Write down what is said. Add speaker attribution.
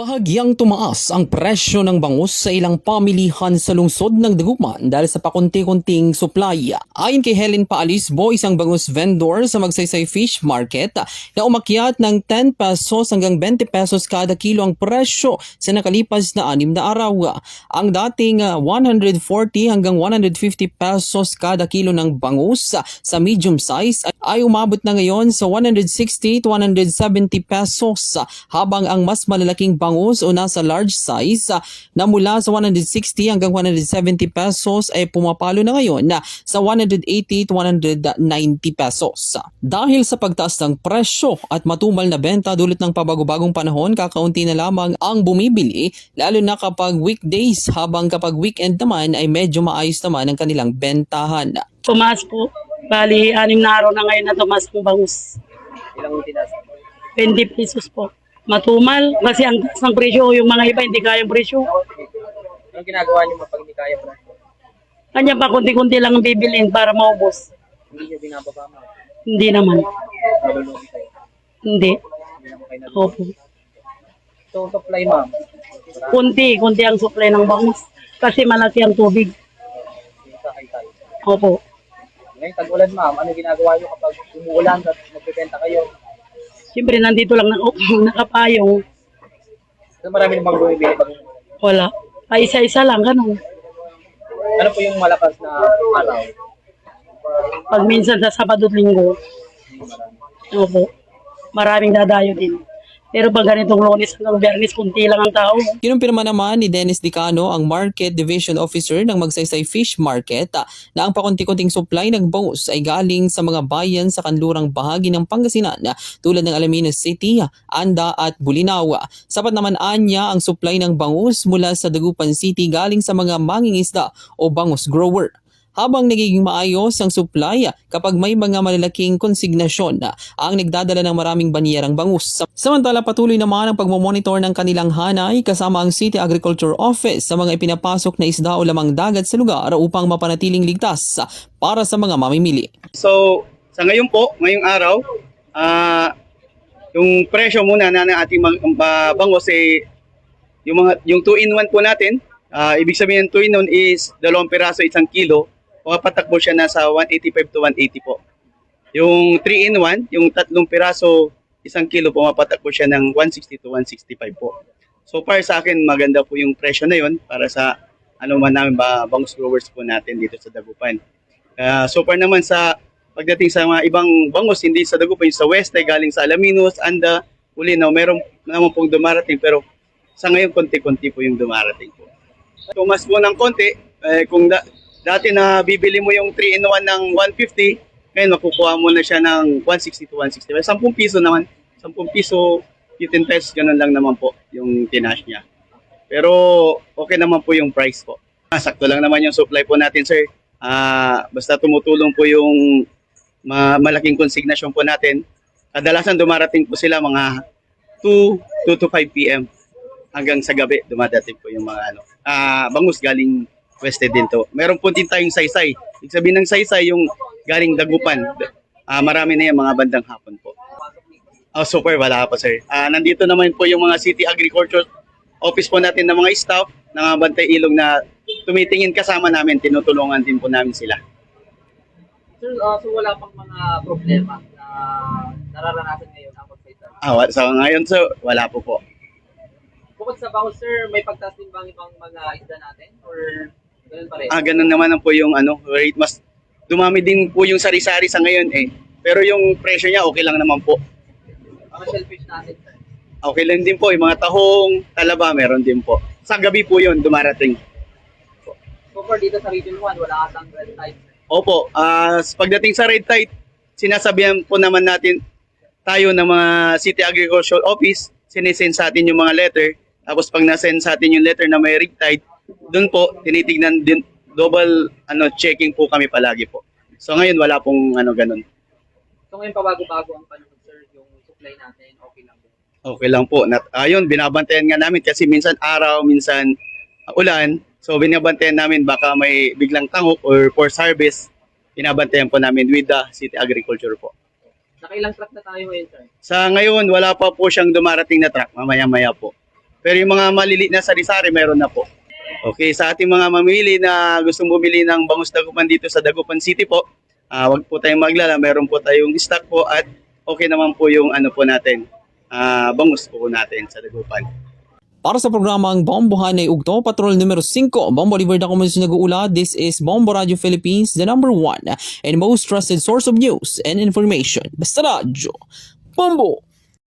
Speaker 1: Bahagyang tumaas ang presyo ng bangus sa ilang pamilihan sa lungsod ng Dagupan dahil sa pakunti-kunting supply. Ayon kay Helen Paalisbo, isang bangus vendor sa Magsaysay Fish Market, na umakyat ng 10 pesos hanggang 20 pesos kada kilo ang presyo sa nakalipas na anim na araw. Ang dating ah, 140 hanggang 150 pesos kada kilo ng bangus ah, sa medium size ay umabot na ngayon sa 160 to 170 pesos ah, habang ang mas malalaking bangus o nasa large size ah, na mula sa 160 hanggang 170 pesos ay pumapalo na ngayon na sa 180 to 190 pesos. Dahil sa pagtaas ng presyo at matumal na benta dulot ng pabago-bagong panahon, kakaunti na lamang ang bumibili lalo na kapag weekdays habang kapag weekend naman ay medyo maayos naman ang kanilang bentahan.
Speaker 2: Tumaas po. Bali, anim na araw na ngayon na tumaas po bangus.
Speaker 3: Ilang tinas?
Speaker 2: 20 pesos po. Matumal kasi ang taas ng presyo, yung mga iba hindi kayang presyo.
Speaker 3: Anong ginagawa niyo mapag hindi kaya pa?
Speaker 2: Kanya pa kunti-kunti lang ang bibilin para maubos.
Speaker 3: Hindi niyo binababa mo.
Speaker 2: Hindi naman.
Speaker 3: Malulugi kayo.
Speaker 2: Hindi.
Speaker 3: Hindi naman kayo nalulugi.
Speaker 2: Opo.
Speaker 3: So, supply ma'am.
Speaker 2: Kunti, kunti ang supply ng bangus. Kasi malaki ang tubig.
Speaker 3: Dito kay tayo.
Speaker 2: Opo.
Speaker 3: Ngayon, tag-ulan ma'am. Ano ginagawa niyo kapag umuulan at nagbebenta kayo?
Speaker 2: Siyempre, nandito lang na, nakapayong.
Speaker 3: So, marami namang bumibili pag.
Speaker 2: Wala. Ay, isa-isa lang, ganun.
Speaker 3: Ano po yung malakas na araw?
Speaker 2: Pag minsan sa Sabado at Linggo, opo, maraming dadayo din. Pero pag ganitong lunes hanggang biyernes, kunti lang ang tao.
Speaker 1: Kinumpirma naman ni Dennis Dicano, ang Market Division Officer ng Magsaysay Fish Market, ah, na ang pakunti-kunting supply ng bangus ay galing sa mga bayan sa kanlurang bahagi ng Pangasinan ah, tulad ng Alaminos City, ah, Anda at Bulinaw. Sapat naman anya ang supply ng bangus mula sa Dagupan City galing sa mga mangingisda o bangus grower habang nagiging maayos ang supply ah, kapag may mga malalaking konsignasyon na ang nagdadala ng maraming banyerang bangus. Samantala patuloy naman ang pagmomonitor ng kanilang hanay kasama ang City Agriculture Office sa mga ipinapasok na isda o lamang dagat sa lugar upang mapanatiling ligtas ah, para sa mga mamimili.
Speaker 4: So, sa ngayon po, ngayong araw, ah yung presyo muna na ng ating uh, bangos eh, yung mga yung 2 in 1 po natin, ah, ibig sabihin ng 2 in 1 is dalawang piraso isang kilo, pumapatakbo siya na sa 185 to 180 po. Yung 3 in 1, yung tatlong piraso isang kilo, pumapatakbo siya ng 160 to 165 po. So far sa akin, maganda po yung presyo na yon para sa ano man namin ba, bangus growers po natin dito sa Dagupan. Ah, so far naman sa pagdating sa mga ibang bangus, hindi sa Dagupan, sa West ay galing sa Alaminos, Anda, Ulinaw, meron naman pong dumarating pero sa ngayon konti-konti po yung dumarating po. Tumas mo ng konti, eh, kung da- dati na bibili mo yung 3 in 1 ng 150, ngayon makukuha mo na siya ng 160 to 165. 10 piso naman, 10 piso, 15 pesos, ganun lang naman po yung tinash niya. Pero okay naman po yung price po. Ah, Sakto lang naman yung supply po natin, sir. Ah, basta tumutulong po yung ma- malaking konsignasyon po natin. Kadalasan dumarating po sila mga 2, 2 to 5 p.m. hanggang sa gabi dumadating po yung mga ano. Ah, bangus galing Wested din to. Meron po din tayong saysay. Ibig sabihin ng saysay yung galing Dagupan. Ah, marami na yan mga bandang hapon po. Oh, super, wala pa sir. Ah, nandito naman po yung mga City Agriculture Office po natin ng mga staff ng mga Bantay Ilog na tumitingin kasama namin, tinutulungan din po namin sila.
Speaker 3: Sir, uh, so wala pang mga problema na nararanasan ngayon ang magsaita.
Speaker 4: Ah, sa ngayon so wala po po.
Speaker 3: Bukod sa bangus, sir, may pagtaas din bang ibang mga isda natin? Or ganun pa rin?
Speaker 4: Ah, ganun naman ang po yung ano, rate mas dumami din po yung sari-sari sa ngayon eh. Pero yung presyo niya okay lang naman po.
Speaker 3: Mga shellfish natin, sir.
Speaker 4: Okay lang din po, yung mga tahong, talaba meron din po. Sa gabi po yun dumarating.
Speaker 3: So far dito sa Region 1, wala atang red tide.
Speaker 4: Opo, ah pagdating sa red tide, sinasabihan po naman natin tayo ng mga City Agricultural Office, sinisend sa atin yung mga letter. Tapos pag nasend sa atin yung letter na may red tide, doon po tinitignan din double ano checking po kami palagi po. So ngayon wala pong ano ganun.
Speaker 3: So ngayon pabago-bago ang panahon, sir, yung supply natin, okay lang din.
Speaker 4: Okay lang po. Nat, ayun, binabantayan nga namin kasi minsan araw, minsan uh, ulan. So binabantayan namin baka may biglang tangok or forced harvest. Binabantayan po namin with the City Agriculture po.
Speaker 3: Nakailang truck na tayo ngayon, sir?
Speaker 4: Sa ngayon, wala pa po siyang dumarating na truck. Mamaya-maya po. Pero yung mga maliliit na sari-sari, meron na po. Okay, sa ating mga mamili na gustong bumili ng bangus dagupan dito sa Dagupan City po, ah wag po tayong maglala, meron po tayong stock po at okay naman po yung ano po natin, ah bangus po natin sa Dagupan.
Speaker 1: Para sa programang Bombohan ay Ugto, Patrol numero 5, Bombo River na kumunso nag-uula. This is Bombo Radio Philippines, the number one and most trusted source of news and information. Basta radyo, Bombo!